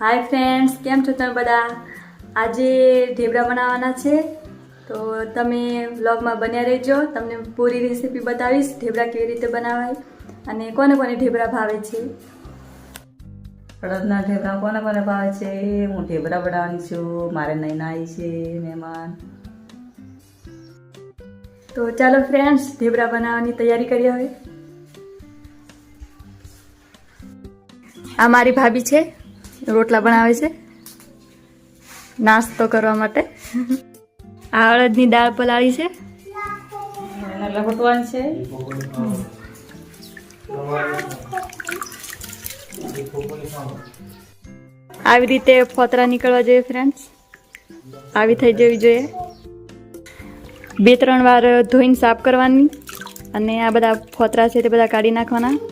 Hi friends કેમ છો તમે બધા? આજે ઢેબરા બનાવવાના છે. તો તમે વ્લોગમાં બન્યા રહેજો. તમને પૂરી રેસીપી બતાવીશ ઢેબરા કેવી રીતે બનાવાય અને કોને કોને ઢેબરા ભાવે છે. અડદના ઢેબરા કોને કોને ભાવે છે? હું ઢેબરા બનાવવાની છું. મારે નૈના આવી છે મહેમાન. તો ચાલો ફ્રેન્ડ્સ ઢેબરા બનાવવાની તૈયારી કરીએ હવે. આ મારી ભાભી છે. રોટલા બનાવે છે. નાસ્તો કરવા માટે. આ અડદની દાળ પલાળી છે. લપટવાની છે. આવી રીતે ફોતરા નીકળવા જોઈએ ફ્રેન્ડ્સ આવી થઈ જવી જોઈએ. બે ત્રણ વાર ધોઈને સાફ કરવાની. અને આ બધા ફોતરા છે તે બધા કાઢી નાખવાના.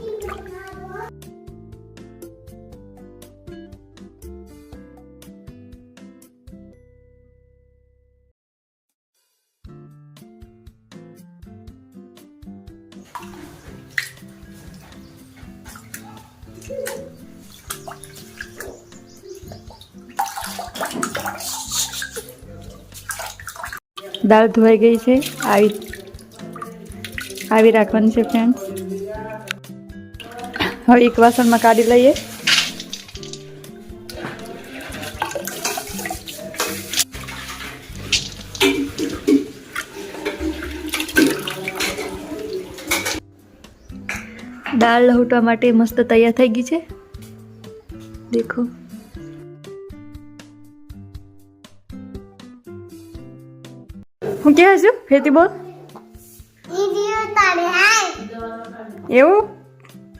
દાળ ધોવાઈ ગઈ છે. આવી આવી રાખવાની છે ફ્રેન્ડ્સ હવે એક વાસણમાં કાઢી લઈએ. દાળ લહુટવા માટે મસ્ત તૈયાર થઈ ગઈ છે. દેખો. હું કહે છું? ફેતી બોલ. એવું?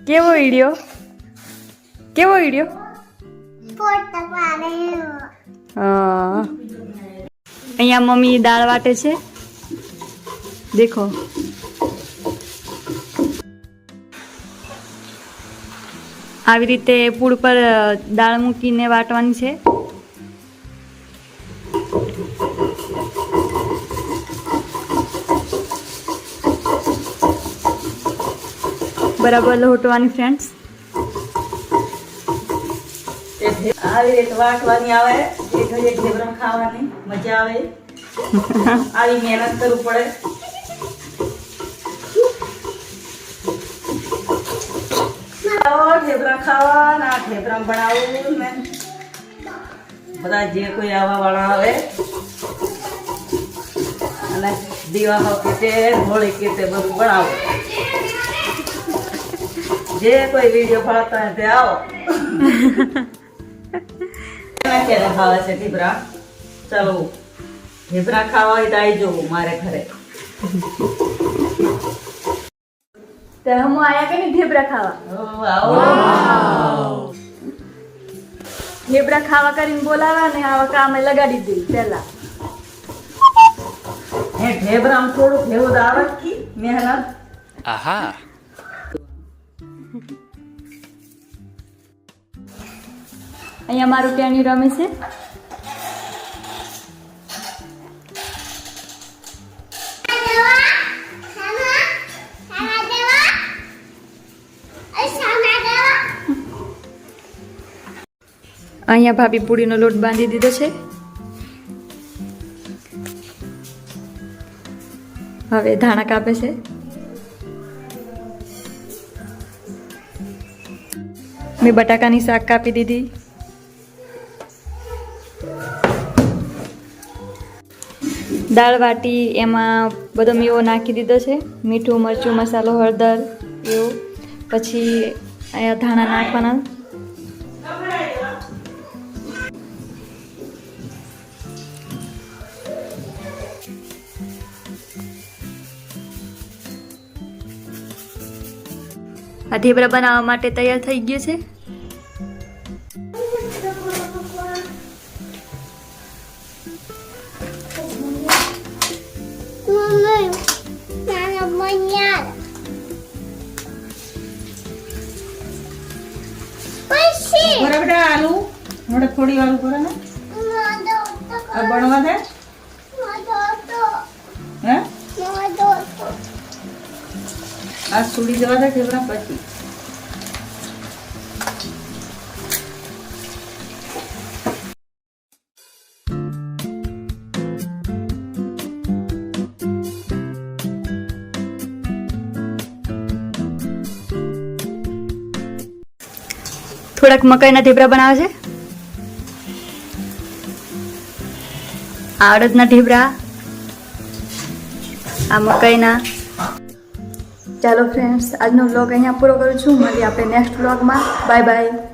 કેવો ઈડિયો કેવો ઈડિયો અહીંયા મમ્મી દાળ વાટે છે. દેખો. આવી રીતે પૂળ પર દાળ મૂકીને વાટવાની છે. બરાબર લોટવાની ફ્રેન્ડ્સ આવી રીતે વાટવાની આવે. ખાવાની મજા આવે. આવી મહેનત કરવું પડે. આવો ઢેબરા ખાવા ઢેબરા ને. બધા જે કોઈ આવવા વાળા આવે, અને દીવા કેતે હોળી કેતે બધું બનાવો. જે કોઈ વીડિયો ભાવતા હોય તે આવો. ક્યારે ભાવે છે ઢીબરા? ચાલો, ઢીબરા ખાવા હોય તો આવી જવું મારે ઘરે. તો હું આયા કે નહીં ઢેબરા ખાવા? ઓ, આવો ઢેબરા ખાવા કરીને બોલાવા ને આવા કામે લગાડી દે પહેલા. હે ઢેબરામાં થોડુંક એવું તો આવે કી મહેનત. આહા. અહીંયા મારું ટેણી રમે છે. અહીંયા ભાભી પૂરીનો લોટ બાંધી દીધો છે. હવે ધાણા કાપે છે. મેં બટાકાની શાક કાપી દીધી. દાળ વાટી એમાં બધો મેવો નાખી દીધો છે. મીઠું, મરચું, મસાલો, હળદર, એવું. પછી અહીંયા ધાણા નાખવાના. આ ઢેબરા બનાવવા માટે તૈયાર થઈ ગયું છે. બરાબર આલુ થોડી આલુ કરો ને આ બનવા દે. હે? આ સુડી જવા દે ઢેબરા પછી? થોડાક મકાઈના ઢેબરા બનાવે છે? આ અડદના ઢેબરા આ મકાઈના ચાલો ફ્રેન્ડ્સ આજનો વ્લોગ અહીંયા પૂરો કરું છું. મળી આપણે નેક્સ્ટ વ્લોગમાં બાય બાય